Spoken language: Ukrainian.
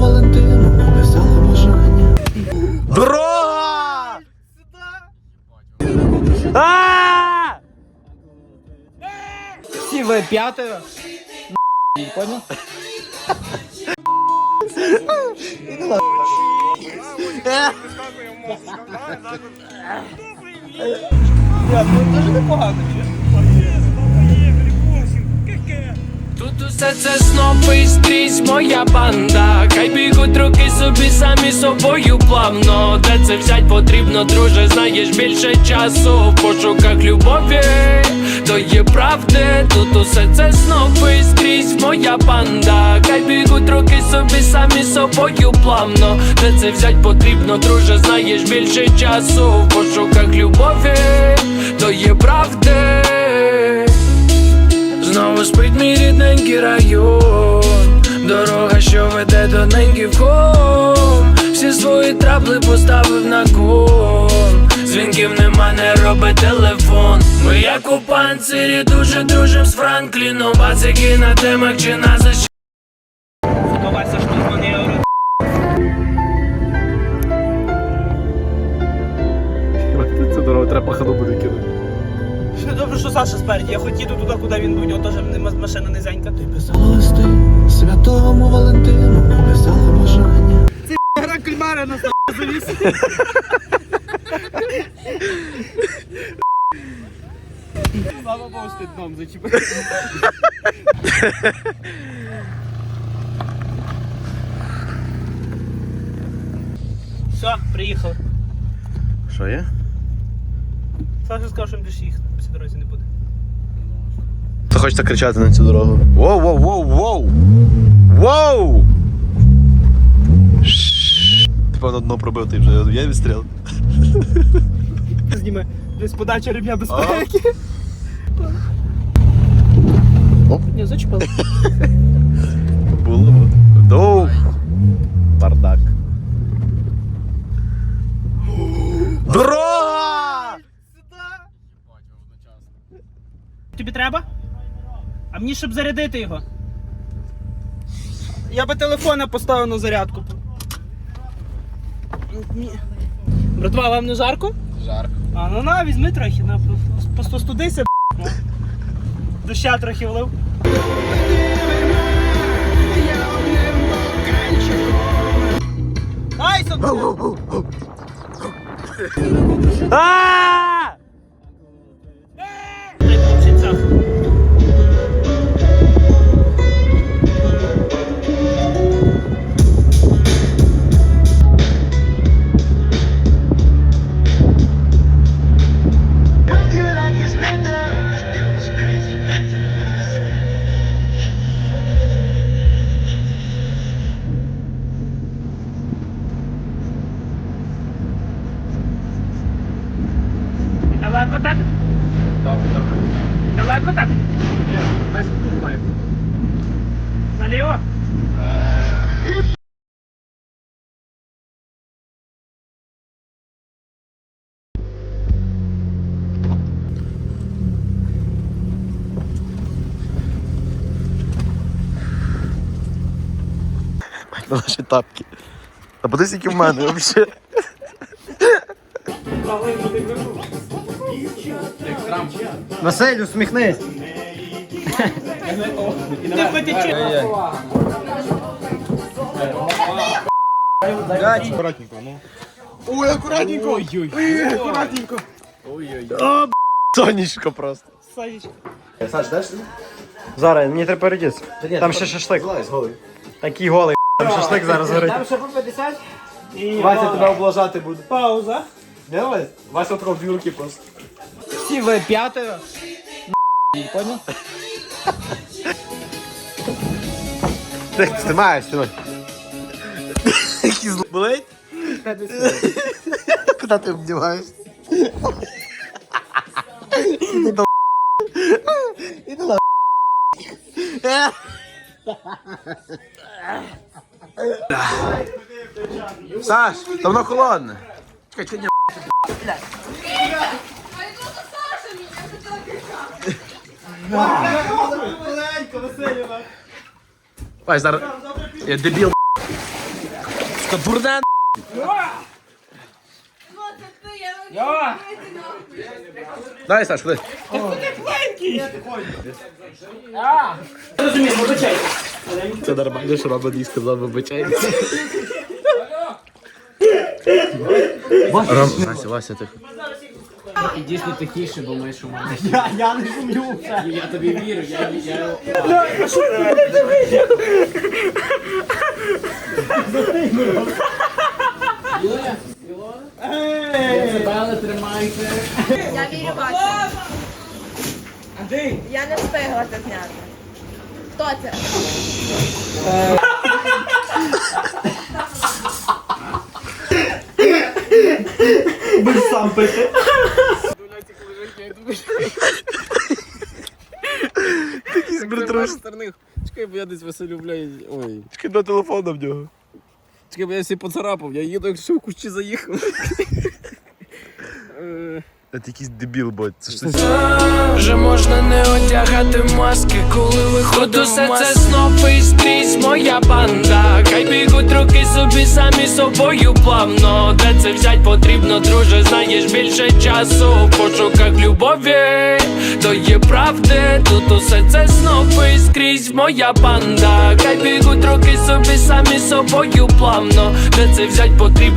Валентину написали бажання. Дорога! А! Всі ви п'ятою. Понял? Тут усе це знов і скрізь моя банда. Хай бігуть руки собі самі собою плавно. Де це взять потрібно, друже, знаєш більше часу в пошуках любові, то є правди. Тут усе це знов і скрізь моя банда. Хай бігуть руки собі самі собою плавно. Де це взять потрібно, друже, знаєш більше часу в пошуках любові, то є правди. Знову спить мій рідненький район. Дорога, що веде до неньки в хом Всі свої трабли поставив на кон. Дзвінків нема, не робить телефон. Ми як у панцирі дуже дружим з Франкліном. Бацики на темах чи на защ... Це дорога, треба ходу буде кинути. Ще добре, що Саша спереді. Я хоч їду туди, куди він був, у нього теж машина низенька. Писали листи святому Валентину написали бажання. Гра кальмара на завіс. Слава Богу, що ти дном зачепив. Все, приїхав. Що є? Саша сказав, що більше їх по цій дорозі не буде. Хто хоче так кричати на цю дорогу? Воу, воу, воу, воу! Воу! Шшш. Ти певно дно пробив, ти вже є відстріл. Зніме десь подача ремня безпеки. Оп. Не зачепив. Тобі треба? А мені щоб зарядити його. Я би телефона поставив на зарядку. Ні. Братва, вам не жарко? Жарко. А, ну на, візьми трохи, на, постудися, б***ь, ну. Доща трохи влив. Айсон! А! На наші тапки. Та подивись, які в мене взагалі. Василь, усміхнись. Не потече. Ой, акуратненько! Ой-ой! Акуратненько! Ой-ой! Сонечко просто. Садічка. Саш, даш? Зараз, мені треба передітися. Там ще шашлик. Такий голий. Там шашлик зараз горить. ще по 50. І Вася тебе облажати буде. пауза. Не, Вась? Вася трохи дві руки просто. Всі ви п'ятою. Понял? Ти знімаєш, сьогодні. Який зло. Болить? Куди ти обдіваєш? Іди до Іди на Саш, там воно холодне. Чекай, чекай. Вась, зараз... Я дебіл. Та бурда Дай, Саш, куди? Розумію, вибачай. Це нормально, що Рома не сказав, вибачай. Ром, Вася, Вася, тихо. І Дійсно тихіше, бо ми що шумаємо. Я, я не шумлю вже. Я тобі вірю, я, я... Юля, Я вірю бачу. Я не встигла це зняти. Хто це? Будеш сам пити. сторони. Чекай, бо я десь веселю, блядь. Ой. Чекай на телефон в нього. Чекай, бо я всі поцарапав. Я їду, якщо в кущі заїхав. Е, Це якийсь дебіл, бо це щось. Вже можна не одягати маски, коли виходу все це снопи скрізь моя банда. Хай бігуть руки собі самі собою плавно. Де це взять потрібно, друже, знаєш більше часу в пошуках любові, то є правди. Тут усе це снопи скрізь моя банда. Хай бігуть руки собі самі собою плавно. Де це взять потрібно.